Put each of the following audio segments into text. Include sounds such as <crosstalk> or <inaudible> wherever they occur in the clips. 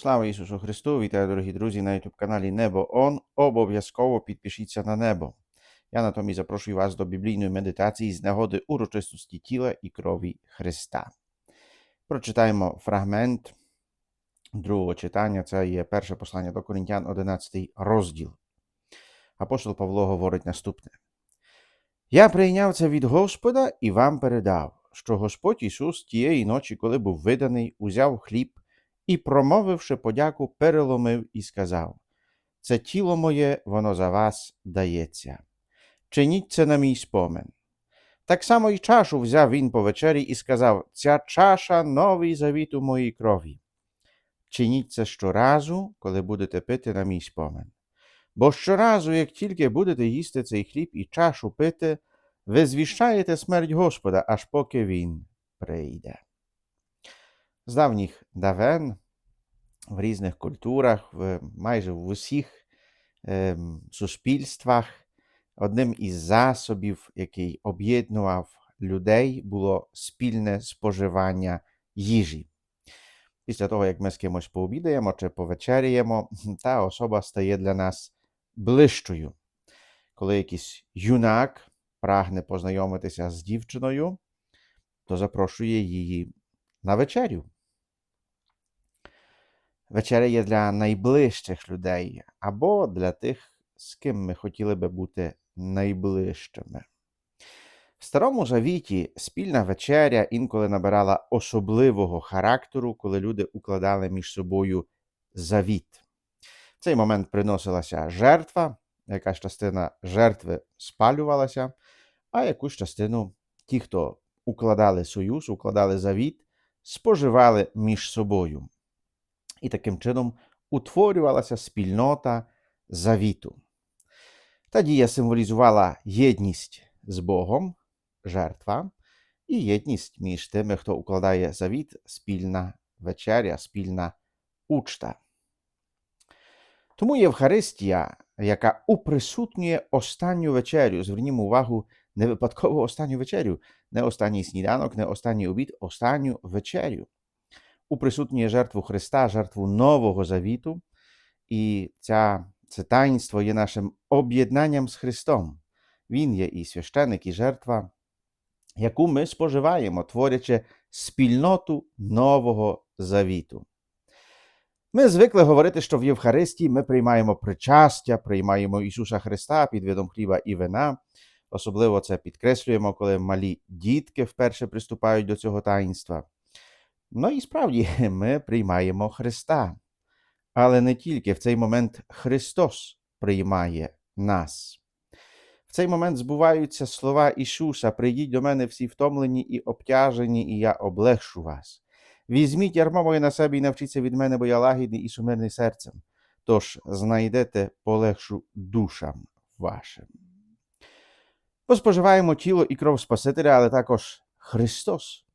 Слава Ісусу Христу! Вітаю, дорогі друзі, на youtube каналі Небо Он. Обов'язково підпишіться на небо. Я натомість запрошую вас до біблійної медитації з нагоди урочистості тіла і крові Христа. Прочитаємо фрагмент другого читання. Це є перше послання до Коринтян, 11 розділ. Апостол Павло говорить наступне: Я прийняв це від Господа і вам передав, що Господь Ісус тієї ночі, коли був виданий, узяв хліб і, промовивши подяку, переломив і сказав: Це тіло моє, воно за вас дається. Чиніть це на мій спомин. Так само й чашу взяв він по вечері і сказав: Ця чаша новий завіт у моїй крові. Чиніть це щоразу, коли будете пити на мій спомин. Бо щоразу, як тільки будете їсти цей хліб і чашу пити, ви звіщаєте смерть Господа, аж поки він прийде. З давніх давен в різних культурах, в, майже в усіх ем, суспільствах, одним із засобів, який об'єднував людей, було спільне споживання їжі. Після того, як ми з кимось пообідаємо чи повечеряємо, <clears throat> та особа стає для нас ближчою. Коли якийсь юнак прагне познайомитися з дівчиною, то запрошує її на вечерю. Вечеря є для найближчих людей або для тих, з ким ми хотіли би бути найближчими. В Старому Завіті спільна вечеря інколи набирала особливого характеру, коли люди укладали між собою завіт. В цей момент приносилася жертва, якась частина жертви спалювалася, а якусь частину ті, хто укладали союз, укладали завіт, споживали між собою. І таким чином утворювалася спільнота завіту. Та дія символізувала єдність з Богом, жертва, і єдність між тими, хто укладає завіт, спільна вечеря, спільна учта. Тому Євхаристія, яка уприсутнює останню вечерю, звернімо увагу, не випадково останню вечерю, не останній сніданок, не останній обід, останню вечерю. Уприсутнює жертву Христа, жертву Нового Завіту, і ця, це таїнство є нашим об'єднанням з Христом. Він є і священик, і жертва, яку ми споживаємо, творячи спільноту Нового Завіту. Ми звикли говорити, що в Євхаристії ми приймаємо причастя, приймаємо Ісуса Христа під видом хліба і вина. Особливо це підкреслюємо, коли малі дітки вперше приступають до цього таїнства. Ну і справді <laughs> ми приймаємо Христа. Але не тільки в цей момент Христос приймає нас. В цей момент збуваються слова Ісуса: Прийдіть до мене всі втомлені і обтяжені, і я облегшу вас. Візьміть ярмо моє на себе і навчіться від мене, бо я лагідний і сумирний серцем. Тож знайдете полегшу душам вашим. Поспоживаємо тіло і кров Спасителя, але також Христос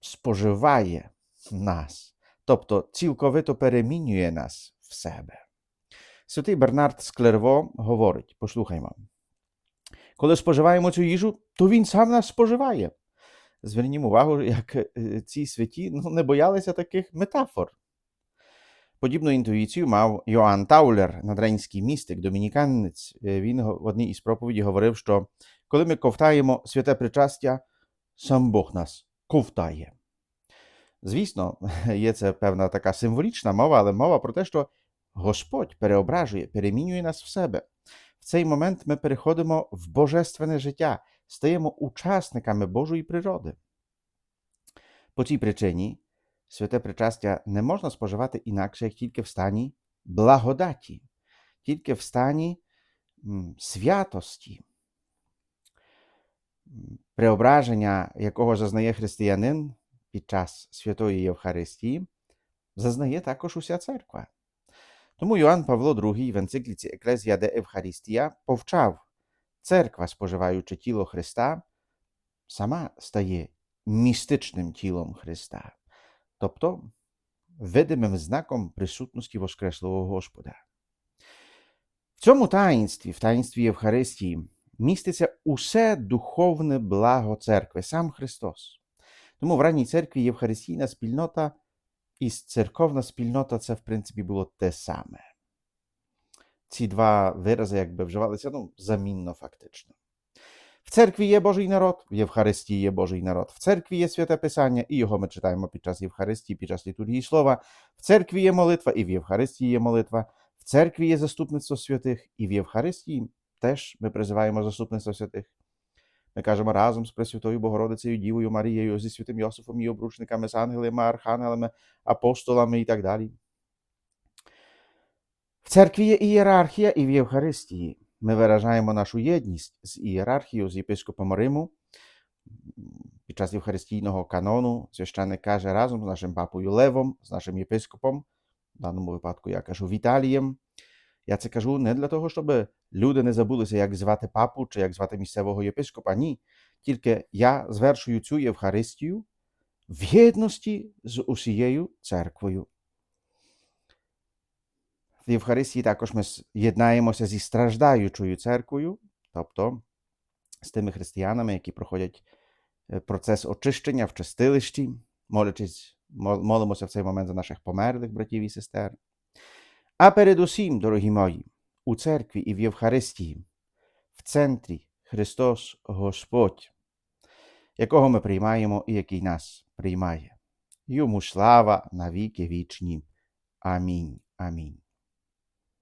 споживає нас, тобто цілковито перемінює нас в себе. Святий Бернард Склерво говорить: послухаймо, коли споживаємо цю їжу, то він сам нас споживає. Звернімо увагу, як ці святі ну, не боялися таких метафор. Подібну інтуїцію мав Йоанн Таулер, надренський містик, домініканець. Він в одній із проповіді говорив, що коли ми ковтаємо святе причастя, сам Бог нас ковтає. Звісно, <laughs> є це певна така символічна мова, але мова про те, що Господь переображує, перемінює нас в себе. В цей момент ми переходимо в божественне життя, стаємо учасниками Божої природи. По цій причині святе причастя не можна споживати інакше, як тільки в стані благодаті, тільки в стані святості, преображення, якого зазнає християнин під час Святої Євхаристії, зазнає також уся церква. Тому Йоанн Павло II в енцикліці Еклезія де Евхаристія повчав, церква, споживаючи тіло Христа, сама стає містичним тілом Христа, тобто видимим знаком присутності Воскреслого Господа. В цьому таїнстві, в таїнстві Євхаристії, міститься усе духовне благо церкви, сам Христос. Тому в ранній церкві євхаристійна спільнота і церковна спільнота це, в принципі, було те саме. Ці два вирази якби вживалися ну, замінно фактично. В церкві є Божий народ, в Євхаристії є Божий народ. В церкві є святе Писання, і його ми читаємо під час Євхаристії, під час літургії слова. В церкві є молитва, і в Євхаристії є молитва. В церкві є заступництво святих, і в Євхаристії теж ми призиваємо заступництво святих. Ми кажемо разом з Пресвятою Богородицею Дівою Марією, зі святим Йосифом і обручниками, з ангелами, архангелами, апостолами і так далі. В церкві є ієрархія і в Євхаристії. Ми виражаємо нашу єдність з ієрархією, з єпископом Риму. Під час Євхаристійного канону священник каже разом з нашим папою Левом, з нашим єпископом, в даному випадку я кажу Віталієм. Я це кажу не для того, щоб люди не забулися, як звати папу чи як звати місцевого єпископа. Ні. Тільки я звершую цю Євхаристію в єдності з усією церквою. В Євхаристії також ми єднаємося зі страждаючою церквою, тобто з тими християнами, які проходять е, процес очищення в чистилищі, молячись, молимося в цей момент за наших померлих братів і сестер. А передусім, дорогі мої, у церкві і в Євхаристії, в центрі Христос Господь, якого ми приймаємо і який нас приймає. Йому слава на віки вічні. Амінь. Амінь.